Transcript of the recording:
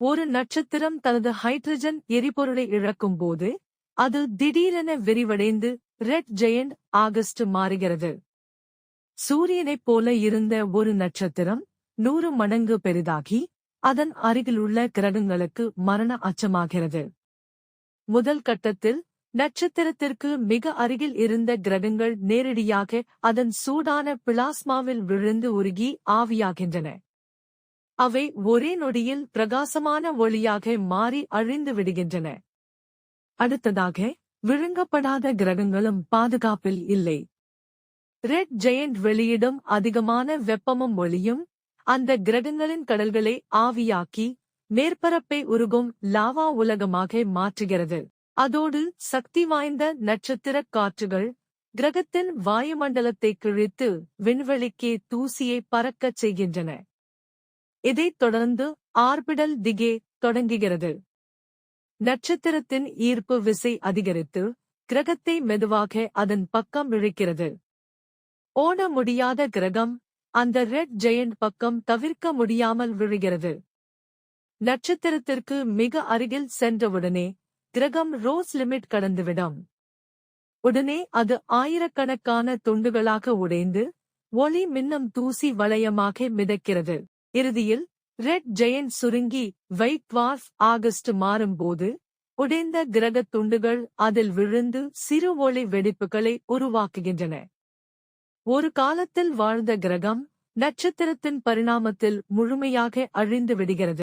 ஒரு நட்சத்திரம் தனது ஹைட்ரஜன் எரிபொருளை இழக்கும்போது அது திடீரென விரிவடைந்து ரெட் ஜெயண்ட் ஆகஸ்ட் மாறுகிறது. சூரியனைப் போல இருந்த ஒரு நட்சத்திரம் நூறு மடங்கு பெரிதாகி அதன் அருகிலுள்ள கிரகங்களுக்கு மரண அச்சமாகிறது. முதல் கட்டத்தில் நட்சத்திரத்திற்கு மிக அருகில் இருந்த கிரகங்கள் நேரடியாக அதன் சூடான பிளாஸ்மாவில் விழுந்து உருகி ஆவியாகின்றன. அவை ஒரே நொடியில் பிரகாசமான ஒளியாக மாறி அழிந்து விடுகின்றன. அடுத்ததாக விழுங்கப்படாத கிரகங்களும் பாதுகாப்பில் இல்லை. ரெட் ஜெயண்ட் வெளியிடும் அதிகமான வெப்பமும் ஒளியும் அந்த கிரகங்களின் கடல்களை ஆவியாக்கி மேற்பரப்பை உருகும் லாவா உலகமாக மாற்றுகிறது. அதோடு சக்தி வாய்ந்த நட்சத்திரக் காற்றுகள் கிரகத்தின் வாயுமண்டலத்தை கிழித்து விண்வெளிக்கே தூசியை பறக்கச் செய்கின்றன. இதைத் தொடர்ந்து ஆர்பிடல் திகே தொடங்குகிறது. நட்சத்திரத்தின் ஈர்ப்பு விசை அதிகரித்து கிரகத்தை மெதுவாக அதன் பக்கம் இழுக்கிறது. ஓட முடியாத கிரகம் அந்த ரெட் ஜெயண்ட் பக்கம் தவிர்க்க முடியாமல் விழுகிறது. நட்சத்திரத்திற்கு மிக அருகில் சென்றவுடனே கிரகம் ரோஸ் லிமிட் கடந்துவிடும். உடனே அது ஆயிரக்கணக்கான துண்டுகளாக உடைந்து ஒளி மின்னம் தூசி வளையமாக மிதக்கிறது. இறுதியில் ரெட் ஜெயண்ட் சுருங்கி வைட் வாஸ் ஆகஸ்ட் மாறும்போது உடைந்த கிரகத் துண்டுகள் அதில் விழுந்து சிறு ஒளி வெடிப்புகளை உருவாக்குகின்றன. ஒரு காலத்தில் வாழ்ந்த கிரகம் நட்சத்திரத்தின் பரிணாமத்தில் முழுமையாக அழிந்து விடுகிறது.